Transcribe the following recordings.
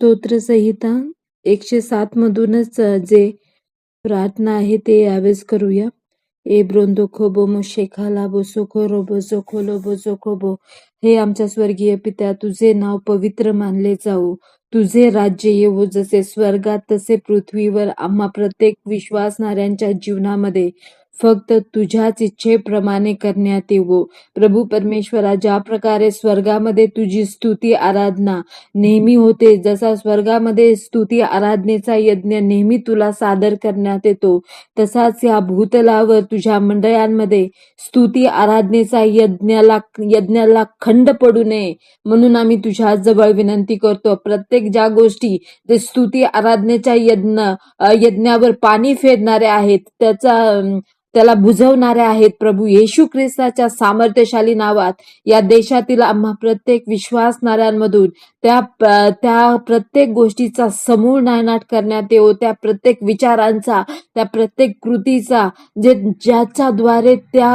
स्तोत्रसंहिता एकशे सात मधूनच जे प्रार्थना आहे ते यावेळेस करूया. ए ब्रोंदो खोबो शेखाला बोसो खोरो बोसो खोलो बोसो खोबो हे आमच्या स्वर्गीय पित्या तुझे नाव पवित्र मानले जाऊ. तुझे राज्य येवो जसे स्वर्गात तसे पृथ्वीवर. आम्हा प्रत्येक विश्वासणाऱ्यांच्या जीवनामध्ये फक्त तुझ्याच इच्छेप्रमाणे करण्यात येवो. प्रभू परमेश्वरा ज्या प्रकारे स्वर्गामध्ये तुझी स्तुती आराधना नेहमी होते जसा स्वर्गामध्ये स्तुती आराधनेचा यज्ञ नेहमी तुला सादर करण्यात येतो तसाच या भूतलावर तुझ्या मंडळांमध्ये स्तुती आराधनेचा यज्ञाला यज्ञाला खंड पडू नये. म्हणून आम्ही तुझ्या जवळ विनंती करतो प्रत्येक ज्या गोष्टी जे स्तुती आराधनेच्या यज्ञ यज्ञावर पाणी फेरणारे आहेत त्याचा त्याला बुजवणारे आहेत प्रभू येशू ख्रिस्ताच्या सामर्थ्यशाली नावात. या देशातील आम्हा प्रत्येक विश्वासणाऱ्यांमधून त्या त्या प्रत्येक गोष्टीचा समूळ नायनाट करण्यात येऊ त्या प्रत्येक विचारांचा त्या प्रत्येक कृतीचा जे ज्याच्याद्वारे त्या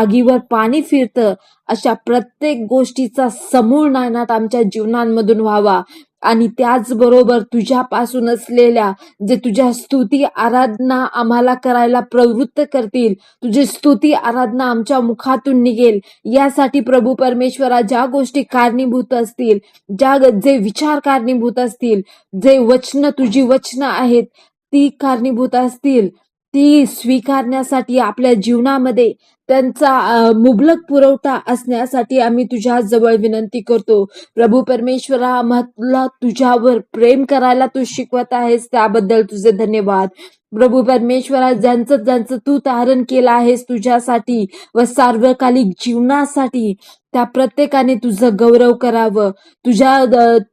आगीवर पाणी फिरतं अशा प्रत्येक गोष्टीचा समूळ नायनाट आमच्या जीवनांमधून व्हावा. आणि त्याचबरोबर तुझ्यापासून असलेल्या जे तुझ्या स्तुती आराधना आम्हाला करायला प्रवृत्त करतील तुझी स्तुती आराधना आमच्या मुखातून निघेल. यासाठी प्रभू परमेश्वरा ज्या गोष्टी कारणीभूत असतील ज्या जे विचार कारणीभूत असतील जे वचन तुझी वचनं आहेत ती कारणीभूत असतील. ती स्वीकारण्यासाठी आपल्या जीवनामध्ये त्यांचा मुबलक पुरवठा असण्यासाठी आम्ही तुझ्या जवळ विनंती करतो. प्रभू परमेश्वरा मला तुझ्यावर प्रेम करायला तू शिकवत आहेस त्याबद्दल तुझे धन्यवाद. प्रभू परमेश्वरा ज्यांचं ज्यांचं तू तारण केलं आहेस तुझ्यासाठी व सार्वकालिक जीवनासाठी त्या प्रत्येकाने तुझं गौरव करावं. तुझ्या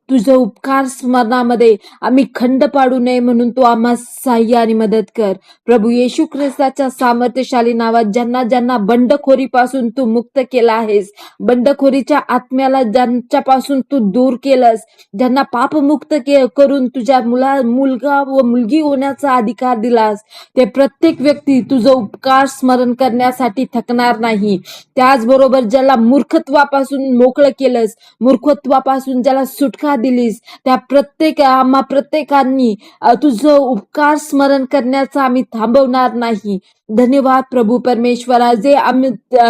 तुझं उपकार स्मरणामध्ये आम्ही खंड पाडू नये म्हणून तू आम्हा सहाय्य आणि मदत कर. प्रभू येशू ख्रिस्ताच्या सामर्थ्यशाली नावात ज्यांना ज्यांना बंडखोरीपासून तू मुक्त केला आहेस बंडखोरीच्या आत्म्याला ज्यांच्यापासून तू दूर केलंस ज्यांना पापमुक्त के करून तुझ्या मुला मुलगा व मुलगी होण्याचा अधिकार दिलास ते प्रत्येक व्यक्ती तुझं उपकार स्मरण करण्यासाठी थकणार नाही. त्याचबरोबर ज्याला मूर्खत्वापासून मोकळं केलंस मूर्खत्वापासून ज्याला सुटका दिलीस. त्या प्रत्येक आम्हा प्रत्येकांनी तुझं उपकार स्मरण करण्याचं आम्ही थांबवणार नाही. धन्यवाद प्रभू परमेश्वरा. जे आम्ही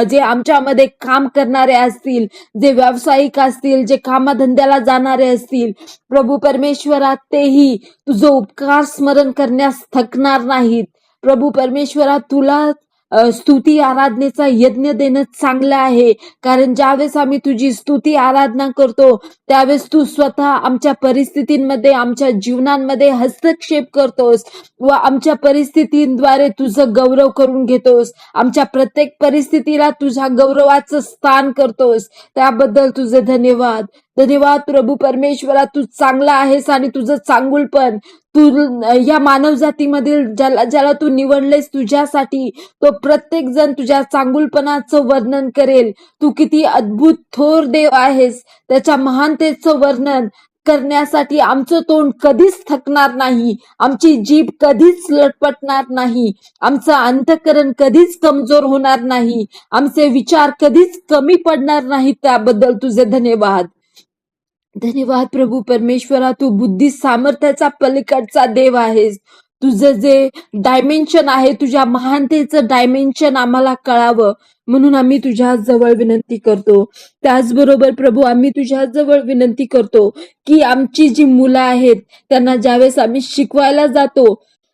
जे आमच्यामध्ये काम करणारे असतील जे व्यावसायिक असतील जे कामधंद्याला जाणारे असतील प्रभू परमेश्वरा तेही तुझं उपकार स्मरण करण्यास थकणार नाहीत. प्रभू परमेश्वरा तुला स्तुती आराधनेचा यज्ञ देणं चांगलं आहे. कारण ज्यावेळेस आम्ही तुझी स्तुती आराधना करतो त्यावेळेस तू स्वतः आमच्या परिस्थितींमध्ये आमच्या जीवनांमध्ये हस्तक्षेप करतोस व आमच्या परिस्थितींद्वारे तुझं गौरव करून घेतोस. आमच्या प्रत्येक परिस्थितीला तुझ्या गौरवाचं स्थान करतोस. त्याबद्दल तुझे धन्यवाद. धन्यवाद प्रभू परमेश्वरा तू चांगला आहेस आणि तुझं चांगुलपण तू या मानव जातीमधील ज्याला ज्याला तू निवडलेस तुझ्यासाठी तो प्रत्येक जण तुझ्या चांगुलपणाचं वर्णन करेल. तू किती अद्भुत थोर देव आहेस. त्याच्या महानतेचं वर्णन करण्यासाठी आमचं तोंड कधीच थकणार नाही. आमची जीभ कधीच लटपटणार नाही. आमचं अंतकरण कधीच कमजोर होणार नाही. आमचे विचार कधीच कमी पडणार नाही त्याबद्दल तुझे धन्यवाद. धन्यवाद प्रभू परमेश्वरा तू बुद्धी सामर्थ्याचा पलीकडचा देव आहेस. तुझं जे डायमेन्शन आहे तुझ्या महानतेचं डायमेन्शन आम्हाला कळावं. म्हणून आम्ही तुझ्या जवळ विनंती करतो. त्याचबरोबर प्रभू आम्ही तुझ्या जवळ विनंती करतो की आमची जी मुलं आहेत त्यांना ज्यावेळेस आम्ही शिकवायला जातो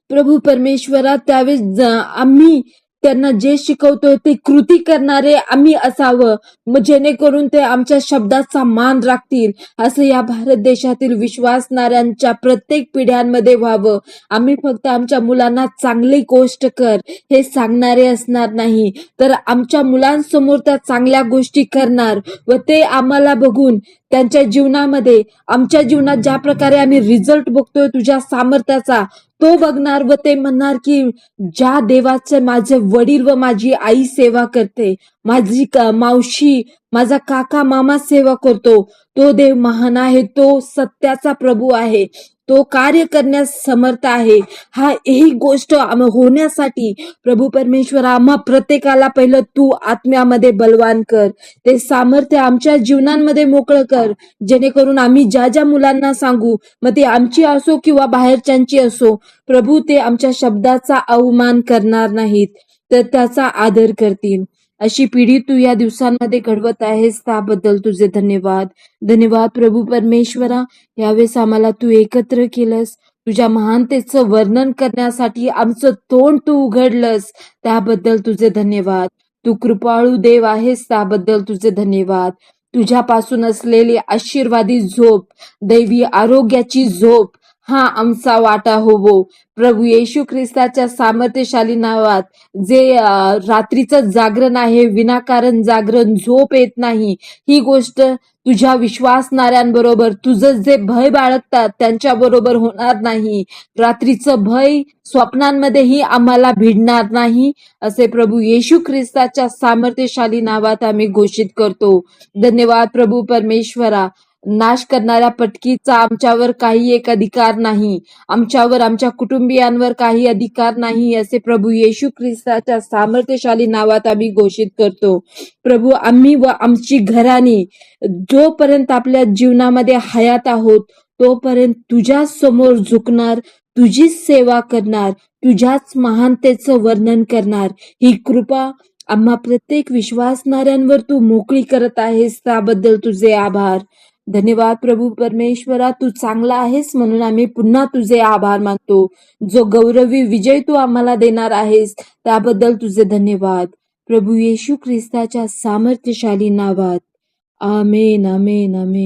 प्रभू परमेश्वरा त्यावेळेस आम्ही त्यांना जे शिकवतोय ते कृती करणारे आम्ही असावं. मग जेणेकरून ते आमच्या शब्दाचा मान राखतील. असं या भारत देशातील विश्वासणाऱ्यांच्या प्रत्येक पिढ्यांमध्ये व्हावं. आम्ही फक्त आमच्या मुलांना चांगली गोष्ट कर हे सांगणारे असणार नाही. तर आमच्या मुलांसमोर त्या चांगल्या गोष्टी करणार व ते आम्हाला बघून त्यांच्या जीवनामध्ये आमच्या जीवनात ज्या प्रकारे आम्ही रिझल्ट बघतोय तुझ्या सामर्थ्याचा तो बघणार व ते म्हणणार की ज्या देवाचे माझे वडील व माझी आई सेवा करते माझी मावशी माझा काका मामा सेवा करतो तो देव महान आहे तो सत्याचा प्रभू आहे. तो कार्य करण्यास समर्थ आहे. हा ही गोष्ट होण्यासाठी प्रभू परमेश्वर आम्हा प्रत्येकाला पहिलं तू आत्म्यामध्ये बलवान कर. ते सामर्थ्य आमच्या जीवनांमध्ये मोकळं कर. जेणेकरून आम्ही ज्या ज्या मुलांना सांगू मग ते आमची असो किंवा बाहेरच्यांची असो प्रभू ते आमच्या शब्दाचा अवमान करणार नाहीत तर त्याचा आदर करतील. अशी पिढी तू या दिवसांमध्ये घडवत आहेस त्याबद्दल तुझे धन्यवाद. धन्यवाद प्रभू परमेश्वरा यावेळेस आम्हाला तू एकत्र केलंस. तुझ्या महानतेचं वर्णन करण्यासाठी आमचं तोंड तू उघडलंस त्याबद्दल तुझे धन्यवाद. तू कृपाळू देव आहेस त्याबद्दल तुझे धन्यवाद. तुझ्यापासून असलेली आशीर्वादी झोप दैवी आरोग्याची झोप हा आमचा वाटा होवो प्रभू येशू ख्रिस्ताच्या सामर्थ्यशाली नावात जे रात्रीचं जागरण आहे विनाकारण जागरण झोप येत नाही ही गोष्ट तुझ्या विश्वासणाऱ्यांबरोबर तुझं जे भय बाळगतात त्यांच्या बरोबर होणार नाही. रात्रीचं भय स्वप्नांमध्येही आम्हाला भिडणार नाही असे प्रभू येशू ख्रिस्ताच्या सामर्थ्यशाली नावात आम्ही घोषित करतो. धन्यवाद प्रभू परमेश्वरा. नाश करणाऱ्या पटकीचा आमच्यावर काही एक अधिकार नाही. आमच्यावर आमच्या कुटुंबियांवर काही अधिकार नाही असे प्रभू येशू ख्रिस्ताच्या सामर्थ्यशाली नावात आम्ही घोषित करतो. प्रभू आम्ही व आमची घराणी जोपर्यंत आपल्या जीवनामध्ये हयात आहोत तोपर्यंत तुझ्या समोर झुकणार तुझीच सेवा करणार तुझ्याच महानतेचं वर्णन करणार. ही कृपा आम्हा प्रत्येक विश्वासणाऱ्यांवर तू मोकळी करत आहेस त्याबद्दल तुझे आभार. धन्यवाद प्रभू परमेश्वरा तू चांगला आहेस म्हणून आम्ही पुन्हा तुझे आभार मानतो. जो गौरवी विजय तू आम्हाला देणार आहेस त्याबद्दल तुझे धन्यवाद. प्रभू येशू ख्रिस्ताच्या सामर्थ्यशाली नावात. आमेन आमेन आमेन.